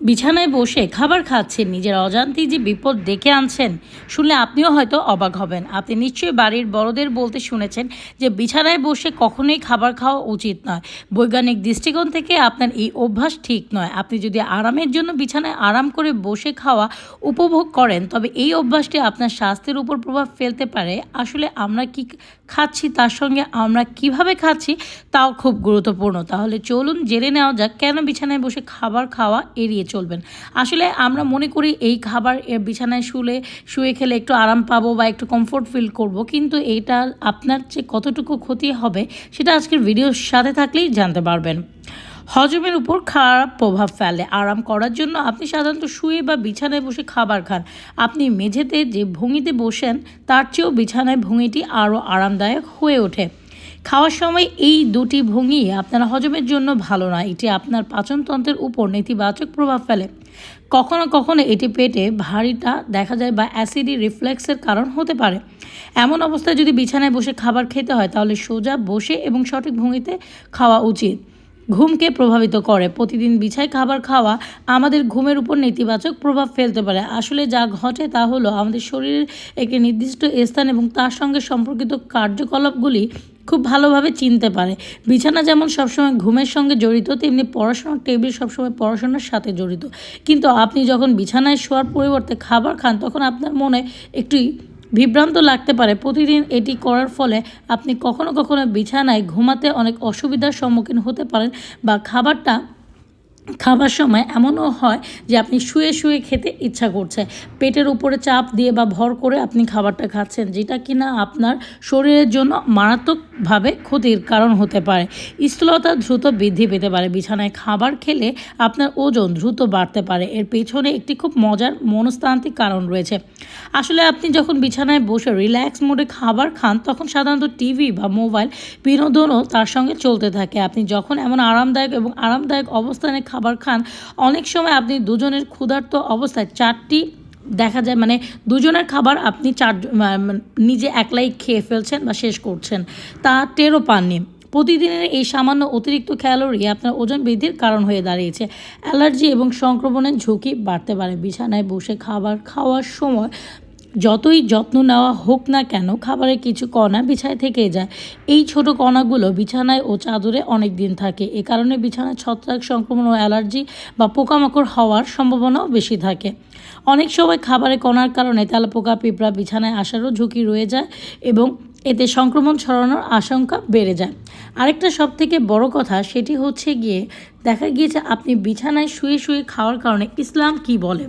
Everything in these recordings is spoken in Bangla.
বিছানায় বসে খাবার খাচ্ছেন, নিজের অজান্তেই যে বিপদ ডেকে আনছেন শুনলে আপনিও হয়তো অবাক হবেন। আপনি নিশ্চয়ই বাড়ির বড়দের বলতে শুনেছেন যে বিছানায় বসে কখনোই খাবার খাওয়া উচিত নয়। বৈজ্ঞানিক দৃষ্টিকোণ থেকে আপনার এই অভ্যাস ঠিক নয়। আপনি যদি আরামের জন্য বিছানায় আরাম করে বসে খাওয়া উপভোগ করেন, তবে এই অভ্যাসটি আপনার স্বাস্থ্যের উপর প্রভাব ফেলতে পারে। আসলে আমরা কি খাচ্ছি, তার সঙ্গে আমরা কীভাবে খাচ্ছি, তাও খুব গুরুত্বপূর্ণ। তাহলে চলুন জেনে নেওয়া যাক কেন বিছানায় বসে খাবার খাওয়া এড়িয়ে চলবেন। আসলে আমরা মনে করি এই খাবার বিছানায় শুলে, শুয়ে খেলে একটু আরাম পাবো বা একটু কমফোর্ট ফিল করব। কিন্তু এইটা আপনার যে কতটুকু ক্ষতি হবে, সেটা আজকের ভিডিওর সাথে থাকলেই জানতে পারবেন। হজমের উপর খারাপ প্রভাব ফেলে। আরাম করার জন্য আপনি সাধারণত শুয়ে বা বিছানায় বসে খাবার খান। আপনি মেঝেতে যে ভঙ্গিতে বসেন, তার চেয়েও বিছানায় ভঙ্গিটি আরও আরামদায়ক হয়ে ওঠে। খাওয়ার সময় এই দুটি ভঙ্গি আপনার হজমের জন্য ভালো না। এটি আপনার পাচনতন্ত্রের উপর নেতিবাচক প্রভাব ফেলে। কখনো কখনো এটি পেটে ভারীটা দেখা যায় বা অ্যাসিডি রিফ্লেক্সের কারণ হতে পারে। এমন অবস্থায় যদি বিছানায় বসে খাবার খেতে হয়, তাহলে সোজা বসে এবং সঠিক ভঙ্গিতে খাওয়া উচিত। ঘুমকে প্রভাবিত করে। প্রতিদিন বিছায় খাবার খাওয়া আমাদের ঘুমের উপর নেতিবাচক প্রভাব ফেলতে পারে। আসলে যা ঘটে তা হলো আমাদের শরীরের একটি নির্দিষ্ট স্থান এবং তার সঙ্গে সম্পর্কিত কার্যকলাপগুলি খুব ভালোভাবে চিনতে পারে। বিছানা যেমন সবসময় ঘুমের সঙ্গে জড়িত, তেমনি পড়াশোনার টেবিল সবসময় পড়াশোনার সাথে জড়িত। কিন্তু আপনি যখন বিছানায় শোয়ার পরিবর্তে খাবার খান, তখন আপনার মনে একটি বিভ্রান্ত লাগতে পারে। প্রতিদিন এটি করার ফলে আপনি কখনো কখনো বিছানায় ঘুমাতে অনেক অসুবিধার সম্মুখীন হতে পারেন বা খাবারটা খাবার সময় এমনও হয় যে আপনি শুয়ে শুয়ে খেতে ইচ্ছা করছে। পেটের উপরে চাপ দিয়ে বা ভর করে আপনি খাবারটা খাচ্ছেন, যেটা কিনা আপনার শরীরের জন্য মারাত্মকভাবে ক্ষতির কারণ হতে পারে। স্থূলতা দ্রুত বৃদ্ধি পেতে পারে। বিছানায় খাবার খেলে আপনার ওজন দ্রুত বাড়তে পারে। এর পেছনে একটি খুব মজার মনস্তান্ত্রিক কারণ রয়েছে। আসলে আপনি যখন বিছানায় বসে রিল্যাক্স মোডে খাবার খান, তখন সাধারণত টিভি বা মোবাইল বিনোদনও তার সঙ্গে চলতে থাকে। আপনি যখন এমন আরামদায়ক এবং আরামদায়ক অবস্থানে খাবার খান। অনেক সময় আপনি দুজনের ক্ষুধার্ত অবস্থায় চারটি দেখা যায় মানে দুজনের খাবার আপনি চার নিজে একলাই খেয়ে ফেলছেন বা শেষ করছেন। তা টেরও পাননি। প্রতিদিনের এই সামান্য অতিরিক্ত ক্যালোরি আপনার ওজন বৃদ্ধির কারণ হয়ে দাঁড়িয়েছে। অ্যালার্জি এবং সংক্রমণের ঝুঁকি বাড়তে পারে। বিছানায় বসে খাবার খাওয়ার সময় যতই যত্ন নেওয়া হোক না কেন খাবারের কিছু কণা বিছায় থেকে যায়। এই ছোট কণাগুলো বিছানায় ও চাদরে অনেক দিন থাকে। এ কারণে বিছানায় ছত্রাক সংক্রমণ ও অ্যালার্জি বা পোকামাকড় হওয়ার সম্ভাবনাও বেশি থাকে। অনেক সময় খাবারে কণার কারণে তেলাপোকা পিঁপড়া বিছানায় আসারও ঝুঁকি রয়ে যায় এবং এতে সংক্রমণ ছড়ানোর আশঙ্কা বেড়ে যায়। আরেকটা সব থেকে বড় কথা সেটি হচ্ছে গিয়ে দেখা গিয়েছে আপনি বিছানায় শুয়ে শুয়ে খাওয়ার কারণে ইসলাম কি বলে?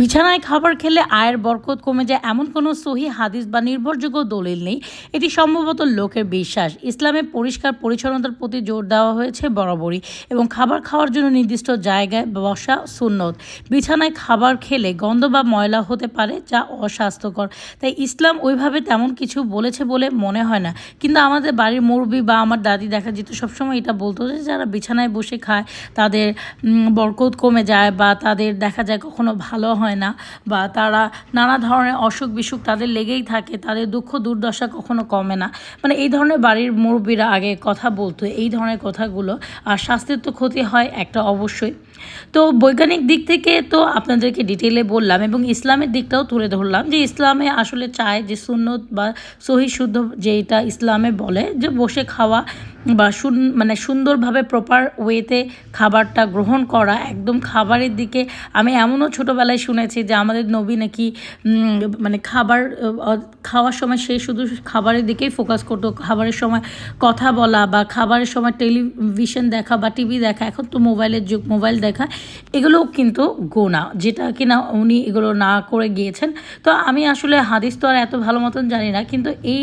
বিছানায় খাবার খেলে আয়ের বরকত কমে যায়। এমন কোনো সহি হাদিস বা নির্ভরযোগ্য দলিল নেই। এটি সম্ভবত লোকের বিশ্বাস। ইসলামে পরিষ্কার পরিচ্ছন্নতার প্রতি জোর দেওয়া হয়েছে বরাবরই এবং খাবার খাওয়ার জন্য নির্দিষ্ট জায়গায় বসা সুন্নত। বিছানায় খাবার খেলে গন্ধ বা ময়লা হতে পারে যা অস্বাস্থ্যকর। তাই ইসলাম ওইভাবে তেমন কিছু বলেছে বলে মনে হয় না। কিন্তু আমাদের বাড়ির মুরবি বা আমার দাদি দেখা যেত সবসময় এটা বলতো যে যারা বিছানায় বসে খায়, তাদের বরকত কমে যায় বা তাদের দেখা যায় কখনো ভালো ভালো হয় না বা তারা নানা ধরনের অসুখ বিসুখ তাদের লেগেই থাকে, তাদের দুঃখ দুর্দশা কখনো কমে না। মানে এই ধরনের বাড়ির মুরব্বীরা আগে কথা বলতো, এই ধরনের কথাগুলো আর স্বাস্থ্যের তো ক্ষতি হয় একটা অবশ্যই। তো বৈজ্ঞানিক দিক থেকে তো আপনাদেরকে ডিটেলে বললাম এবং ইসলামের দিকটাও তুলে ধরলাম যে ইসলামে আসলে চায় যে সুন্নত বা সহি শুদ্ধ যেটা ইসলামে বলে যে বসে খাওয়া বা মানে সুন্দরভাবে প্রপার ওয়েতে খাবারটা গ্রহণ করা, একদম খাবারের দিকে আমি এমনও ছোটোবেলায় শুনেছি যে আমাদের নবী নাকি মানে খাবার খাওয়ার সময় সে শুধু খাবারের দিকেই ফোকাস করতো। খাবারের সময় কথা বলা বা খাবারের সময় টেলিভিশন দেখা বা টিভি দেখা, এখন তো মোবাইলের যুগ, মোবাইল দেখা, এগুলোও কিন্তু গোনা, যেটা কিনা উনি এগুলো না করে গিয়েছেন। তো আমি আসলে হাদিস তো আর এত ভালো মতন জানি না, কিন্তু এই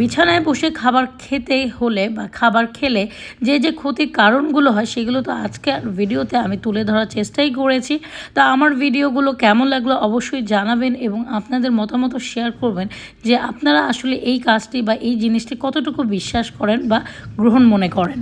বিছানায় বসে খাবার খেতে হলে বা খাবার খেলে যে যে ক্ষতির কারণগুলো হয়, সেগুলো তো আজকে ভিডিওতে আমি তুলে ধরার চেষ্টাই করেছি। তা আমার ভিডিওগুলো কেমন লাগল অবশ্যই জানাবেন এবং আপনাদের মতামত শেয়ার করবেন যে আপনারা আসলে এই কাজটি বা এই জিনিসটি কতটুকু বিশ্বাস করেন বা গ্রহণ মনে করেন।